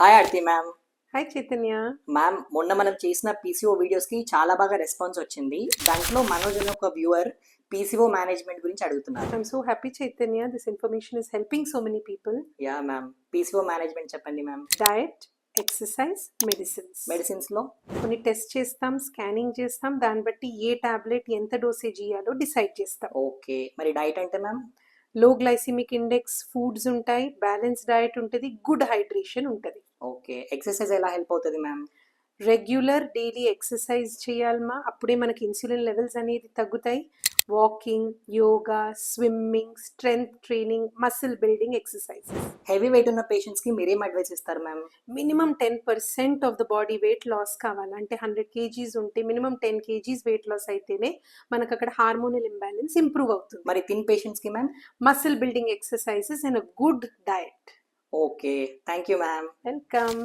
Hi Aarti ma'am hi Chaitanya ma'am మొన్న మనం చేసిన పీసీఓ వీడియోస్కి చాలా బాగా రెస్పాన్స్ వచ్చింది. దాంట్లో మనోజ్ అనే ఒక వ్యూవర్ పీసీఓ మేనేజ్మెంట్ గురించి అడుగుతున్నారు. I'm so happy Chaitanya this information is helping so many people yeah ma'am PCO management చెప్పండి మ్యామ్ డయట్ ఎక్సర్సైజ్ మెడిసిన్స్ మెడిసిన్స్లో? కొన్ని టెస్ట్ చేస్తాం స్కానింగ్ చేస్తాం. దాన్ని బట్టి ఏ టాబ్లెట్ ఎంత డోసేజ్ ఇవ్వాలో డిసైడ్ చేస్తాం. ఓకే మరి డైట్ అంటే ma'am low glycemic index foods ఉంటాయి బ్యాలెన్స్ డయట్ ఉంటుంది గుడ్ హైడ్రేషన్ ఉంటుంది. ఓకే ఎక్సర్సైజ్ ఎలా హెల్ప్ అవుతుంది మ్యామ్ రెగ్యులర్ డైలీ ఎక్సర్సైజ్ చేయాలమా? అప్పుడే మనకి ఇన్సులిన్ లెవెల్స్ అనేది తగ్గుతాయి. Walking yoga swimming strength training muscle building exercises heavy weight ఉన్న పేషెంట్స్కి మీరేం అడ్వైస్ ఇస్తారు ma'am minimum ten percent of the body weight loss కావాలి. అంటే హండ్రెడ్ కేజీస్ ఉంటే minimum ten kgs weight loss అయితేనే మనకు అక్కడ హార్మోనల్ ఇంబ్యాలెన్స్ ఇంప్రూవ్ అవుతుంది. మరి థిన్ పేషెంట్స్కి ma'am muscle building exercises and uh good diet okay thank you ma'am welcome